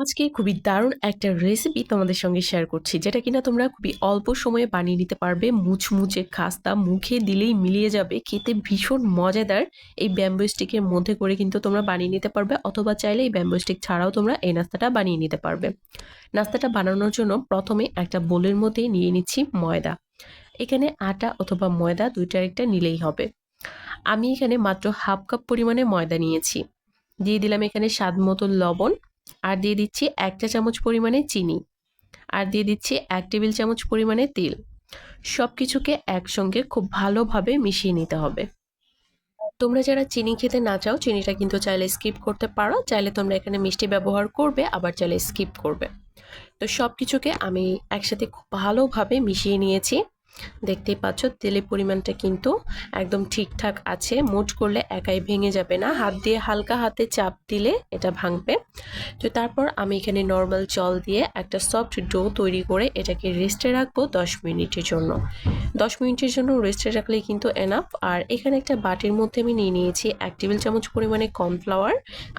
আজকে খুবই দারুণ একটা রেসিপি তোমাদের সঙ্গে শেয়ার করছি, যেটা কিনা তোমরা খুবই অল্প সময়ে বানিয়ে নিতে পারবে। মুচমুচে খাস্তা মুখে দিলেই মিলিয়ে যাবে। খেতে ভীষণ মজাদার। এই ব্যাম্বো স্টিকের মধ্যে করে কিন্তু তোমরা বানিয়ে নিতে পারবে, অথবা চাইলে এই ব্যাম্বো স্টিক ছাড়াও তোমরা এই নাস্তাটা বানিয়ে নিতে পারবে। নাস্তাটা বানানোর জন্য প্রথমে একটা বোলের মধ্যে নিয়ে নিচ্ছি ময়দা। এখানে আটা অথবা ময়দা দুইটার একটা নিলেই হবে। আমি এখানে মাত্র হাফ কাপ পরিমাণে ময়দা নিয়েছি। দিয়ে দিলাম এখানে স্বাদ মতো লবণ। আর দিয়ে দিচ্ছি এক চা চামচ পরিমাণে চিনি। আর দিয়ে দিচ্ছি এক টেবিল চামচ পরিমাণে তেল। সব কিছুকে একসঙ্গে খুব ভালোভাবে মিশিয়ে নিতে হবে। তোমরা যারা চিনি খেতে না চাও, চিনিটা কিন্তু চাইলে স্কিপ করতে পারো। চাইলে তোমরা এখানে মিষ্টি ব্যবহার করবে, আবার চাইলে স্কিপ করবে। তো সব কিছুকে আমি একসাথে খুব ভালোভাবে মিশিয়ে নিয়েছি। দেখতেই পাচ্ছ, তেলের পরিমাণটা কিন্তু একদম ঠিকঠাক আছে। মোট করলে একাই ভেঙে যাবে না। হাত দিয়ে হালকা হাতে চাপ দিলে এটা ভাঙবে। তো তারপর আমি এখানে নর্মাল জল দিয়ে একটা সফট ডো তৈরি করে এটাকে রেস্টে রাখব দশ মিনিটের জন্য। দশ মিনিটের জন্য রেস্টে রাখলে কিন্তু এনাফ আর এখানে একটা বাটির মধ্যে আমি নিয়ে নিয়েছি এক টেবিল চামচ পরিমাণে কর্নফ্লাওয়ার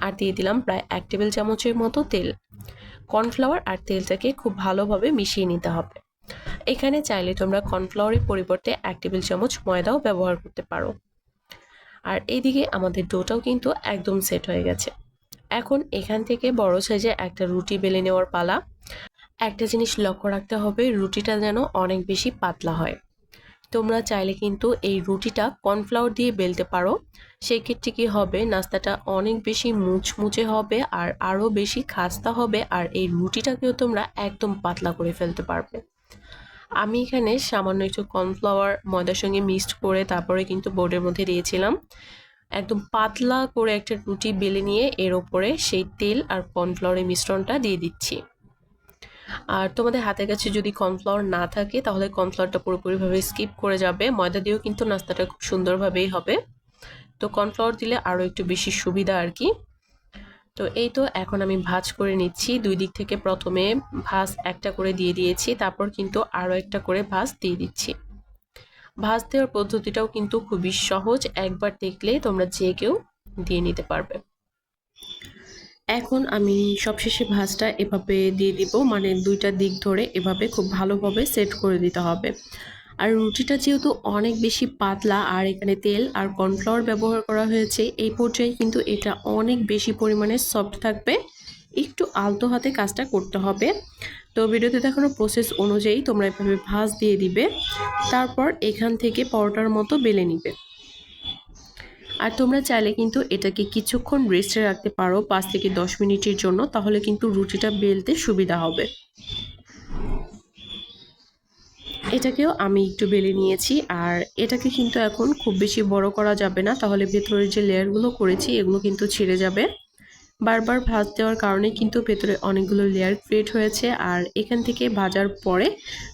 আর দিয়ে দিলাম প্রায় এক টেবিল চামচের মতো তেল। কর্নফ্লাওয়ার আর তেলটাকে খুব ভালোভাবে মিশিয়ে নিতে হবে। এখানে চাইলে তোমরা কর্নফ্লাওয়ারের পরিবর্তে এক টেবিল চামচ ময়দাও ব্যবহার করতে পারো। আর এইদিকে আমাদের ডোটাও কিন্তু একদম সেট হয়ে গেছে। এখন এখান থেকে বড় সাইজে একটা রুটি বেলে নেওয়ার পালা। একটা জিনিস লক্ষ্য রাখতে হবে, রুটিটা যেন অনেক বেশি পাতলা হয়। তোমরা চাইলে কিন্তু এই রুটিটা কর্নফ্লাওয়ার দিয়ে বেলতে পারো। সেক্ষেত্রে কী হবে, নাস্তাটা অনেক বেশি মুচমুচে হবে আর আরও বেশি খাস্তা হবে আর এই রুটিটাকেও তোমরা একদম পাতলা করে ফেলতে পারবে। আমি এখানে সামান্য একটু কর্নফ্লাওয়ার ময়দার সঙ্গে মিক্সড করে তারপরে কিন্তু বোর্ডের মধ্যে দিয়েছিলাম। একদম পাতলা করে একটা রুটি বেলে নিয়ে এর ওপরে সেই তেল আর কর্নফ্লাওয়ারের মিশ্রণটা দিয়ে দিচ্ছি। আর তোমাদের হাতের কাছে যদি কর্নফ্লাওয়ার না থাকে তাহলে কর্নফ্লাওয়ারটা পুরোপুরিভাবে স্কিপ করে যাবে। ময়দা দিয়েও কিন্তু নাস্তাটা খুব সুন্দরভাবেই হবে। তো কর্নফ্লাওয়ার দিলে আরও একটু বেশি সুবিধা আর কি। তো এই তো এখন আমি ভাজ করে নিচ্ছি। দুই দিক থেকে প্রথমে ভাজ একটা করে দিয়ে দিয়েছি, তারপর কিন্তু আরও একটা করে ভাজ দিয়ে দিচ্ছি। ভাজ দেওয়ার পদ্ধতিটাও কিন্তু খুবই সহজ, একবার দেখলে তোমরা যে কেউ দিয়ে নিতে পারবে। এখন আমি সবশেষে ভাজটা এভাবে দিয়ে দিব মানে দুইটা দিক ধরে এভাবে খুব ভালোভাবে সেট করে দিতে হবে। আর রুটিটা যেহেতু অনেক বেশি পাতলা, আর এখানে তেল আর কর্নফ্লাওয়ার ব্যবহার করা হয়েছে, এই পর্যায়ে কিন্তু এটা অনেক বেশি পরিমাণে সফট থাকবে। একটু আলতো হাতে কাজটা করতে হবে। তো ভিডিওতে দেখানো প্রসেস অনুযায়ী তোমরা এভাবে ভাজ দিয়ে দিবে, তারপর এখান থেকে পরোটার মতো বেলে নিবে। আর তোমরা চাইলে কিন্তু এটাকে কিছুক্ষণ রেস্টে রাখতে পারো, পাঁচ থেকে দশ মিনিটের জন্য, তাহলে কিন্তু রুটিটা বেলতে সুবিধা হবে। এটাকেও আমি একটু বেলে নিয়েছি, আর এটাকে কিন্তু এখন খুব বেশি বড় করা যাবে না, তাহলে ভেতরের যে লেয়ারগুলো করেছি এগুলো কিন্তু ছিঁড়ে যাবে। বারবার ভাজ দেওয়ার কারণে কিন্তু ভেতরে অনেকগুলো লেয়ার ক্রিয়েট হয়েছে, আর এখান থেকে ভাজার পরে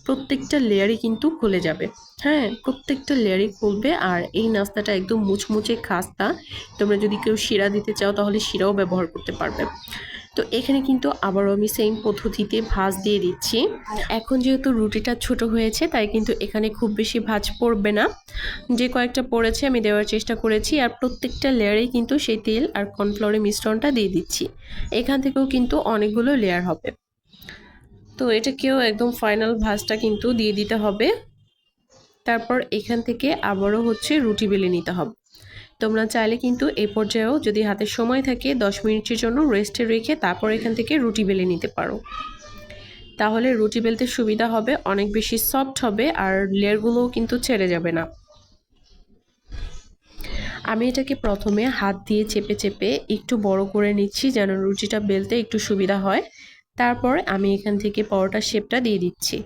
প্রত্যেকটা লেয়ারই কিন্তু খুলে যাবে। হ্যাঁ প্রত্যেকটা লেয়ারই খুলবে, আর এই নাস্তাটা একদম মুচমুচে খাস্তা। তোমরা যদি কেউ শিরা দিতে চাও, তাহলে শিরাও ব্যবহার করতে পারবে। তো এখানে কিন্তু আবারও আমি সেম পদ্ধতিতে ভাজ দিয়ে দিচ্ছি। এখন যেহেতু রুটিটা ছোট হয়েছে, তাই কিন্তু এখানে খুব বেশি ভাজ পড়বে না। যে কয়েকটা পড়েছে আমি দেওয়ার চেষ্টা করেছি, আর প্রত্যেকটা লেয়ারেই কিন্তু সেই তেল আর কর্নফ্লাওয়ারের মিশ্রণটা দিয়ে দিচ্ছি। এখান থেকেও কিন্তু অনেকগুলো লেয়ার হবে। তো এটাকেও একদম ফাইনাল ভাজটা কিন্তু দিয়ে দিতে হবে। তারপর এখান থেকে আবারও হচ্ছে রুটি বেলে নিতে হবে। তোমরা চাইলে কিন্তু এই পর্যায়েও যদি হাতে সময় থাকে দশ মিনিটের জন্য রেস্টে রেখে তারপর এখান থেকে রুটি বেলে নিতে পারো। তাহলে রুটি বেলতে সুবিধা হবে, অনেক বেশি সফট হবে আর লেয়ারগুলোও কিন্তু ছেড়ে যাবে না। আমি এটাকে প্রথমে হাত দিয়ে চেপে চেপে একটু বড় করে নিচ্ছি যেন রুটিটা বেলতে একটু সুবিধা হয়। তারপর আমি এখান থেকে পরোটার শেপটা দিয়ে দিচ্ছি।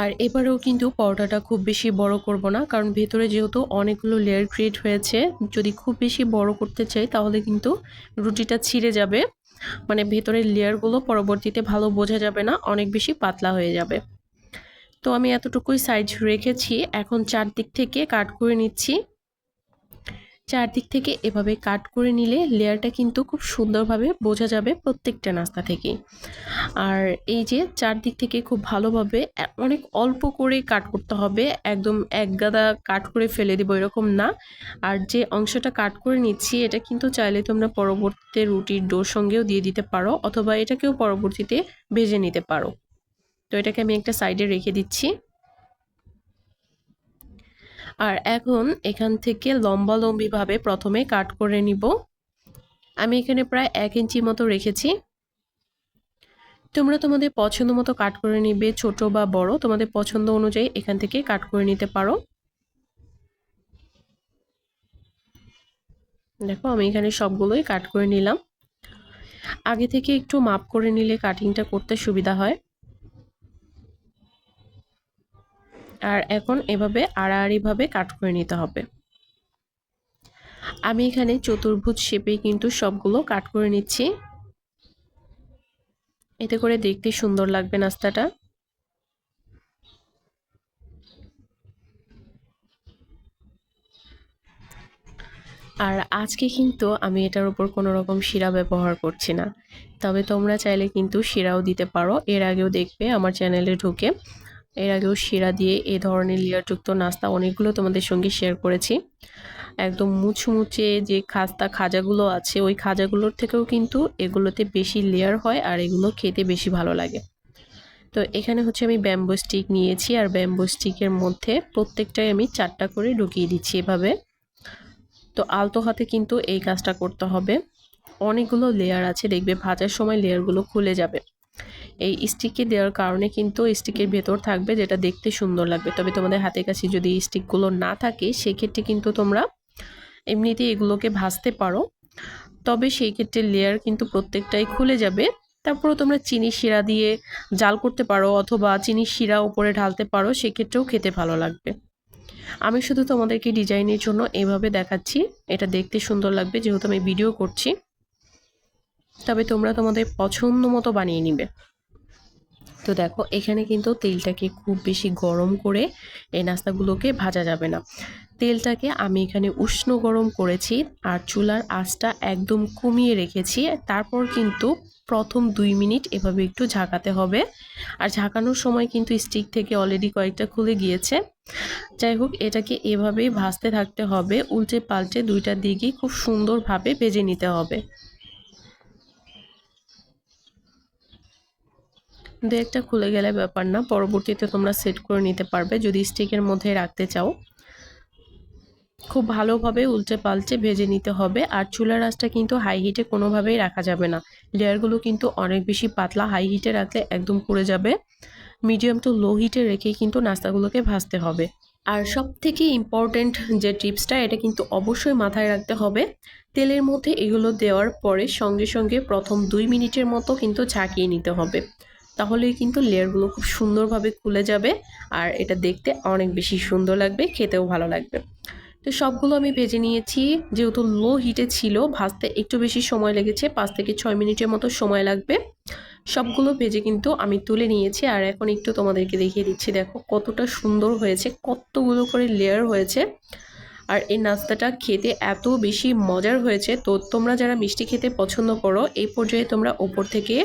আর এবারেও কিন্তু পরোটাটা খুব বেশি বড় করব না, কারণ ভেতরে যেহেতু অনেকগুলো লেয়ার ক্রিয়েট হয়েছে, যদি খুব বেশি বড় করতে চাই তাহলে কিন্তু রুটিটা ছিঁড়ে যাবে। মানে ভেতরের লেয়ারগুলো পরবর্তীতে ভালো বোঝা যাবে না, অনেক বেশি পাতলা হয়ে যাবে। তো আমি এতটুকুই সাইজ রেখেছি, এখন চারদিক থেকে কাট করে নিচ্ছি। চারদিক থেকে এভাবে কাট করে নিলে লেয়ারটা কিন্তু খুব সুন্দরভাবে বোঝা যাবে প্রত্যেকটা নাস্তা থেকে। আর এই যে চারদিক থেকে খুব ভালোভাবে অনেক অল্প করে কাট করতে হবে, একদম এক গাদা কাট করে ফেলে দেবো এরকম না। আর যে অংশটা কাট করে নিচ্ছি, এটা কিন্তু চাইলে তোমরা পরবর্তীতে রুটির ডোর সঙ্গেও দিয়ে দিতে পারো, অথবা এটাকেও পরবর্তীতে ভেজে নিতে পারো। তো এটাকে আমি একটা সাইডে রেখে দিচ্ছি। আর এখন এখান থেকে লম্বা লম্বিভাবে প্রথমে কাট করে নিব। আমি এখানে প্রায় এক ইঞ্চি মতো রেখেছি। তোমরা তোমাদের পছন্দ মতো কাট করে নিবে, ছোট বা বড়। তোমাদের পছন্দ অনুযায়ী এখান থেকে কাট করে নিতে পারো। দেখো, আমি এখানে সবগুলোই কাট করে নিলাম। আগে থেকে একটু মাপ করে নিলে কাটিংটা করতে সুবিধা হয়। আর এখন এভাবে আড়াআড়িভাবে কাট করে নিতে হবে। আমি এখানে চতুর্ভুজ শেপে কিন্তু সবগুলো কাট করে নিচ্ছি। এতে করে দেখতে সুন্দর লাগবে নাস্তাটা। আর আজকে কিন্তু আমি এটার উপর কোনো রকম শিরা ব্যবহার করছি না। তবে তোমরা চাইলে কিন্তু শিরাও দিতে পারো। এর আগেও দেখবে আমার চ্যানেলে ঢুকে। এর আগেও শিরা দিয়ে এ ধরনের লেয়ারযুক্ত নাস্তা অনেকগুলো তোমাদের সঙ্গে শেয়ার করেছি। একদম মুচমুচে যে খাস্তা খাজাগুলো আছে, ওই খাজাগুলোর থেকেও কিন্তু এগুলোতে বেশি লেয়ার হয় আর এগুলো খেতে বেশি ভালো লাগে। তো এখানে হচ্ছে আমি ব্যাম্বো স্টিক নিয়েছি আর ব্যাম্বো স্টিকের মধ্যে প্রত্যেকটাই আমি চারটা করে ঢুকিয়ে দিচ্ছি এভাবে। তো আলতো হাতে কিন্তু এই কাজটা করতে হবে। অনেকগুলো লেয়ার আছে, দেখবে ভাজার সময় লেয়ারগুলো খুলে যাবে। এই স্টিকে দেওয়ার কারণে কিন্তু স্টিকের ভেতর থাকবে যেটা দেখতে সুন্দর লাগবে। তবে তোমাদের হাতের কাছে যদি স্টিকগুলো না থাকে, সেক্ষেত্রে কিন্তু তোমরা এমনিতে এগুলোকে ভাজতে পারো। তবে সেই ক্ষেত্রে লেয়ার কিন্তু প্রত্যেকটাই খুলে যাবে। তারপরও তোমরা চিনি শিরা দিয়ে জাল করতে পারো অথবা চিনি শিরা উপরে ঢালতে পারো, সেক্ষেত্রেও খেতে ভালো লাগবে। আমি শুধু তোমাদেরকে ডিজাইনের জন্য এভাবে দেখাচ্ছি। এটা দেখতে সুন্দর লাগবে যেহেতু আমি ভিডিও করছি। তবে তোমরা তোমাদের পছন্দ মতো বানিয়ে নিবে। তো দেখো, এখানে কিন্তু তেলটাকে খুব বেশি গরম করে এই নাস্তাগুলোকে ভাজা যাবে না। তেলটাকে আমি এখানে উষ্ণ গরম করেছি আর চুলার আঁচটা একদম কমিয়ে রেখেছি। তারপর কিন্তু প্রথম দুই মিনিট এভাবে একটু ঝাঁকাতে হবে। আর ঝাঁকানোর সময় কিন্তু স্টিক থেকে অলরেডি কয়েকটা খুলে গিয়েছে। যাই হোক, এটাকে এভাবেই ভাজতে থাকতে হবে। উল্টে পাল্টে দুইটা দিকেই খুব সুন্দরভাবে ভেজে নিতে হবে। দু একটা খুলে গেলে ব্যাপার না, পরবর্তীতে তোমরা সেট করে নিতে পারবে, যদি স্টিকের মধ্যে রাখতে চাও। খুব ভালোভাবে উল্টে পাল্টে ভেজে নিতে হবে, আর চুলার আঁচটা কিন্তু হাই হিটে কোনোভাবেই রাখা যাবে না। লেয়ারগুলো কিন্তু অনেক বেশি পাতলা হাই হিটে রাখলে একদম পুড়ে যাবে। মিডিয়াম টু লো হিটে রেখেই কিন্তু নাস্তাগুলোকে ভাজতে হবে। আর সব থেকে ইম্পর্ট্যান্ট যে টিপসটা এটা কিন্তু অবশ্যই মাথায় রাখতে হবে। তেলের মধ্যে এগুলো দেওয়ার পরে সঙ্গে সঙ্গে প্রথম দুই মিনিটের মতো কিন্তু ঝাঁকিয়ে নিতে হবে। তাহলেই কিন্তু লেয়ারগুলো খুব সুন্দরভাবে খুলে যাবে আর এটা দেখতে অনেক বেশি সুন্দর লাগবে, খেতেও ভালো লাগবে। তো সবগুলো আমি ভেজে নিয়েছি, যেহেতু লো হিটে ছিল, ভাজতে একটু বেশি সময় লেগেছে, পাঁচ থেকে ছয় মিনিটের মতো সময় লাগবে। সবগুলো ভেজে কিন্তু আমি তুলে নিয়েছি আর এখন একটু তোমাদেরকে দেখিয়ে দিচ্ছি, দেখো কতটা সুন্দর হয়েছে, কতগুলো করে লেয়ার হয়েছে। আর এই নাস্তাটা খেতে এত বেশি মজার হয়েছে, তো তোমরা যারা মিষ্টি খেতে পছন্দ করো, এই পর্যায়ে তোমরা ওপর থেকে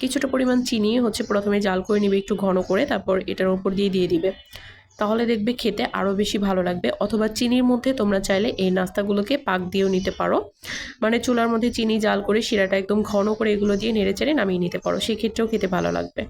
কিছুটা পরিমাণ চিনি হচ্ছে প্রথমে জাল করে নিবে একটু ঘন করে, তারপর এটার ওপর দিয়ে দিয়ে দিবে। তাহলে দেখবে খেতে আরও বেশি ভালো লাগবে। অথবা চিনির মধ্যে তোমরা চাইলে এই নাস্তাগুলোকে পাক দিয়েও নিতে পারো। মানে চুলার মধ্যে চিনি জাল করে শিরাটা একদম ঘন করে এগুলো দিয়ে নেড়ে চেড়ে নামিয়ে নিতে পারো। সেক্ষেত্রেও খেতে ভালো লাগবে।